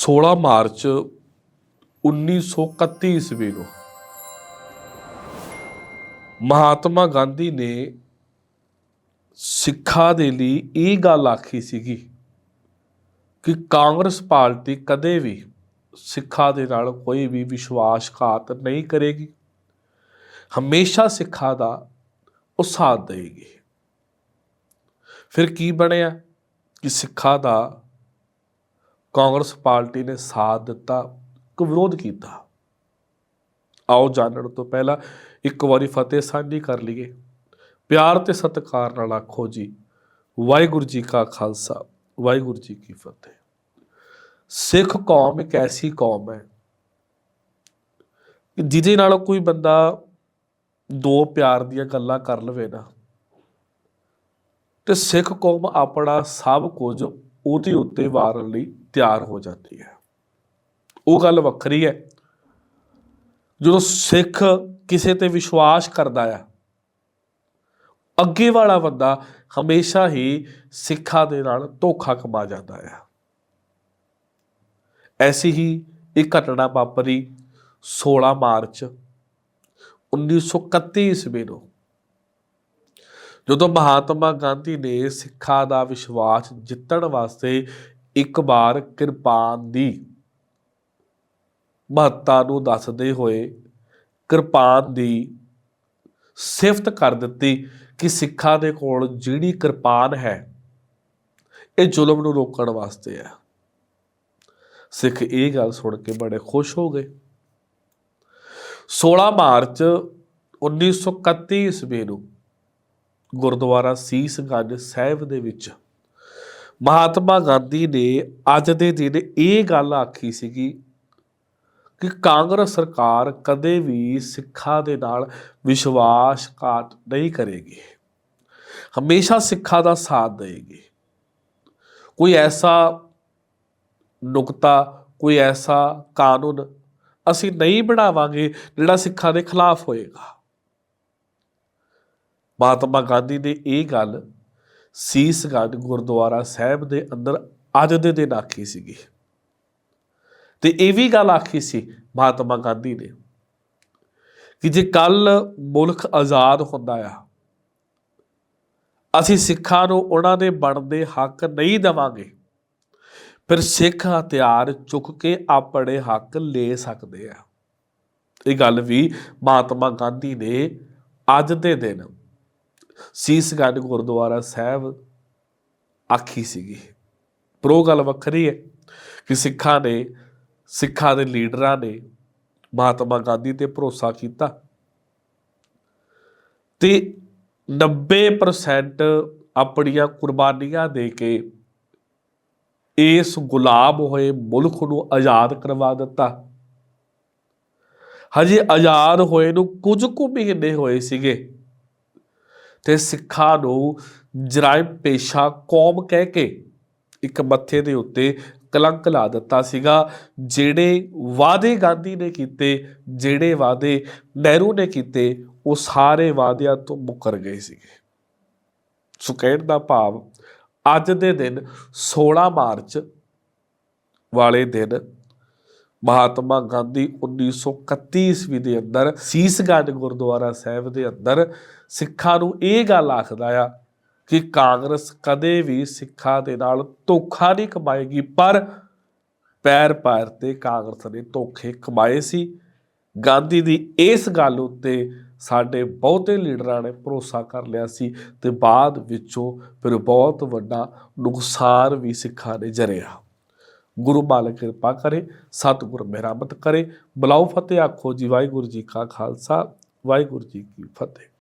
16 March 1931 ਈਸਵੀ ਨੂੰ ਮਹਾਤਮਾ ਗਾਂਧੀ ਨੇ ਸਿੱਖਾਂ ਦੇ ਲਈ ਇਹ ਗੱਲ ਆਖੀ ਸੀਗੀ ਕਿ ਕਾਂਗਰਸ ਪਾਰਟੀ ਕਦੇ ਵੀ ਸਿੱਖਾਂ ਦੇ ਨਾਲ ਕੋਈ ਵੀ ਵਿਸ਼ਵਾਸਘਾਤ ਨਹੀਂ ਕਰੇਗੀ। ਹਮੇਸ਼ਾ ਸਿੱਖਾਂ ਦਾ ਉਹ ਸਾਥ ਦੇਗੀ ਫਿਰ ਕੀ ਬਣਿਆ ਕਿ ਸਿੱਖਾਂ ਦਾ ਕਾਂਗਰਸ ਪਾਰਟੀ ਨੇ ਸਾਥ ਦਿੱਤਾ ਕਿ ਵਿਰੋਧ ਕੀਤਾ। ਆਓ ਜਾਣਨ ਤੋਂ ਪਹਿਲਾਂ ਇੱਕ ਵਾਰੀ ਫਤਿਹ ਸਾਂਝੀ ਕਰ ਲਈਏ। ਪਿਆਰ ਤੇ ਸਤਿਕਾਰ ਨਾਲ ਆਖੋ ਜੀ, ਵਾਹਿਗੁਰੂ ਜੀ ਕਾ ਖਾਲਸਾ, ਵਾਹਿਗੁਰੂ ਜੀ ਕੀ ਫਤਿਹ। ਸਿੱਖ ਕੌਮ ਇੱਕ ਐਸੀ ਕੌਮ ਹੈ ਜਿਹਦੇ ਨਾਲ ਕੋਈ ਬੰਦਾ ਦੋ ਪਿਆਰ ਦੀਆਂ ਗੱਲਾਂ ਕਰ ਲਵੇ ਨਾ, ਤੇ ਸਿੱਖ ਕੌਮ ਆਪਣਾ ਸਭ ਕੁਝ ਉਹਦੇ ਉੱਤੇ ਵਾਰਨ ਲਈ ਤਿਆਰ ਹੋ ਜਾਂਦੀ ਹੈ। ਉਹ ਗੱਲ ਵੱਖਰੀ ਹੈ। ਜਦੋਂ ਸਿੱਖ ਕਿਸੇ ਤੇ ਵਿਸ਼ਵਾਸ ਕਰਦਾ ਆ ਅੱਗੇ ਵਾਲਾ ਬੰਦਾ ਹਮੇਸ਼ਾ ਹੀ ਸਿੱਖਾਂ ਦੇ ਨਾਲ ਧੋਖਾ ਕਮਾ ਜਾਂਦਾ ਆ ਐਸੀ ਹੀ ਇੱਕ ਘਟਨਾ ਵਾਪਰੀ 16 ਮਾਰਚ 1931 ਈਸਵੀ ਨੂੰ। ਜਦੋਂ ਮਹਾਤਮਾ ਗਾਂਧੀ ਨੇ ਸਿੱਖਾਂ ਦਾ ਵਿਸ਼ਵਾਸ ਜਿੱਤਣ ਵਾਸਤੇ ਇੱਕ ਵਾਰ ਕਿਰਪਾਨ ਦੀ ਮਹੱਤਤਾ ਨੂੰ ਦੱਸਦੇ ਹੋਏ ਕਿਰਪਾਨ ਦੀ ਸਿਫਤ ਕਰ ਦਿੱਤੀ ਕਿ ਸਿੱਖਾਂ ਦੇ ਕੋਲ ਜਿਹੜੀ ਕਿਰਪਾਨ ਹੈ, ਇਹ ਜ਼ੁਲਮ ਨੂੰ ਰੋਕਣ ਵਾਸਤੇ ਹੈ। ਸਿੱਖ ਇਹ ਗੱਲ ਸੁਣ ਕੇ ਬੜੇ ਖੁਸ਼ ਹੋ ਗਏ। 16 ਮਾਰਚ 1931 ਈਸਵੀ ਨੂੰ ਗੁਰਦੁਆਰਾ ਸੀਸਗੰਜ ਸਾਹਿਬ ਦੇ ਵਿੱਚ। ਮਹਾਤਮਾ ਗਾਂਧੀ ਨੇ ਅੱਜ ਦੇ ਦਿਨ ਇਹ ਗੱਲ ਆਖੀ ਸੀਗੀ ਕਿ ਕਾਂਗਰਸ ਸਰਕਾਰ ਕਦੇ ਵੀ ਸਿੱਖਾਂ ਦੇ ਨਾਲ ਵਿਸ਼ਵਾਸਘਾਤ ਨਹੀਂ ਕਰੇਗੀ। ਹਮੇਸ਼ਾ ਸਿੱਖਾਂ ਦਾ ਸਾਥ ਦੇਗੀ ਕੋਈ ਐਸਾ ਨੁਕਤਾ, ਕੋਈ ਐਸਾ ਕਾਨੂੰਨ ਅਸੀਂ ਨਹੀਂ ਬਣਾਵਾਂਗੇ ਜਿਹੜਾ ਸਿੱਖਾਂ ਦੇ ਖਿਲਾਫ ਹੋਏਗਾ। ਮਹਾਤਮਾ ਗਾਂਧੀ ਨੇ ਇਹ ਗੱਲ ਸੀਸਗੰਜ ਗੁਰਦੁਆਰਾ ਸਾਹਿਬ ਦੇ ਅੰਦਰ ਅੱਜ ਦੇ ਦਿਨ ਆਖੀ ਸੀਗੀ। ਤੇ ਇਹ ਵੀ ਗੱਲ ਆਖੀ ਸੀ ਮਹਾਤਮਾ ਗਾਂਧੀ ਨੇ ਕਿ ਜੇ ਕੱਲ ਮੁਲਕ ਆਜ਼ਾਦ ਹੁੰਦਾ ਆ, ਅਸੀਂ ਸਿੱਖਾਂ ਨੂੰ ਉਹਨਾਂ ਦੇ ਬਣਦੇ ਹੱਕ ਨਹੀਂ ਦੇਵਾਂਗੇ, ਫਿਰ ਸਿੱਖ ਹਥਿਆਰ ਚੁੱਕ ਕੇ ਆਪਣੇ ਹੱਕ ਲੈ ਸਕਦੇ ਆ। ਇਹ ਗੱਲ ਵੀ ਮਹਾਤਮਾ ਗਾਂਧੀ ਨੇ ਅੱਜ ਦੇ ਦਿਨ ਸੀਸਗੰਜ ਗੁਰਦੁਆਰਾ ਸਾਹਿਬ ਆਖੀ ਸੀਗੀ। ਪਰ ਉਹ ਗੱਲ ਵੱਖਰੀ ਹੈ ਕਿ ਸਿੱਖਾਂ ਨੇ, ਸਿੱਖਾਂ ਦੇ ਲੀਡਰਾਂ ਨੇ ਮਹਾਤਮਾ ਗਾਂਧੀ ਤੇ ਭਰੋਸਾ ਕੀਤਾ ਤੇ 90% ਆਪਣੀਆਂ ਕੁਰਬਾਨੀਆਂ ਦੇ ਕੇ ਇਸ ਗੁਲਾਮ ਹੋਏ ਮੁਲਕ ਨੂੰ ਆਜ਼ਾਦ ਕਰਵਾ ਦਿੱਤਾ। ਹਜੇ ਆਜ਼ਾਦ ਹੋਏ ਨੂੰ ਕੁਝ ਕੁ ਮਹੀਨੇ ਹੋਏ ਸੀਗੇ। ਤੇ ਸਿੱਖਾਂ ਨੂੰ ਜਰਾਇਮ ਪੇਸ਼ਾ ਕੌਮ ਕਹਿ ਕੇ ਇੱਕ ਮੱਥੇ ਦੇ ਉੱਤੇ ਕਲੰਕ ਲਾ ਦਿੱਤਾ ਸੀਗਾ, ਜਿਹੜੇ ਵਾਅਦੇ ਗਾਂਧੀ ਨੇ ਕੀਤੇ, ਜਿਹੜੇ ਵਾਅਦੇ ਨਹਿਰੂ ਨੇ ਕੀਤੇ, ਉਹ ਸਾਰੇ ਵਾਅਦਿਆਂ ਤੋਂ ਮੁੱਕਰ ਗਏ ਸੀਗੇ। ਸੋ ਕਹਿਣ ਦਾ ਭਾਵ, ਅੱਜ ਦੇ ਦਿਨ 16 ਮਾਰਚ ਵਾਲੇ ਦਿਨ ਮਹਾਤਮਾ ਗਾਂਧੀ 1931 ਈਸਵੀ ਦੇ ਅੰਦਰ ਸੀਸਗੰਜ ਗੁਰਦੁਆਰਾ ਸਾਹਿਬ ਦੇ ਅੰਦਰ ਸਿੱਖਾਂ ਨੂੰ ਇਹ ਗੱਲ ਆਖਦਾ ਆ ਕਿ ਕਾਂਗਰਸ ਕਦੇ ਵੀ ਸਿੱਖਾਂ ਦੇ ਨਾਲ ਧੋਖਾ ਨਹੀਂ ਕਮਾਏਗੀ, ਪਰ ਪੈਰ ਪੈਰ ਤੇ ਕਾਂਗਰਸ ਨੇ ਧੋਖੇ ਕਮਾਏ ਸੀ। ਗਾਂਧੀ ਦੀ ਇਸ ਗੱਲ ਉੱਤੇ ਸਾਡੇ ਬਹੁਤੇ ਲੀਡਰਾਂ ਨੇ ਭਰੋਸਾ ਕਰ ਲਿਆ ਸੀ ਤੇ ਬਾਅਦ ਵਿੱਚੋਂ ਫਿਰ ਬਹੁਤ ਵੱਡਾ ਨੁਕਸਾਨ ਵੀ ਸਿੱਖਾਂ ਨੇ ਜਰਿਆ। ਗੁਰੂ ਮਾਲਕ ਕਿਰਪਾ ਕਰੇ, ਸਤਿਗੁਰ ਮਿਹਰਮਤ ਕਰੇ। ਬਲਾਉ ਫਤਿਹ ਆਖੋ ਜੀ, ਵਾਹਿਗੁਰੂ ਜੀ ਕਾ ਖਾਲਸਾ, ਵਾਹਿਗੁਰੂ ਜੀ ਕੀ ਫਤਿਹ।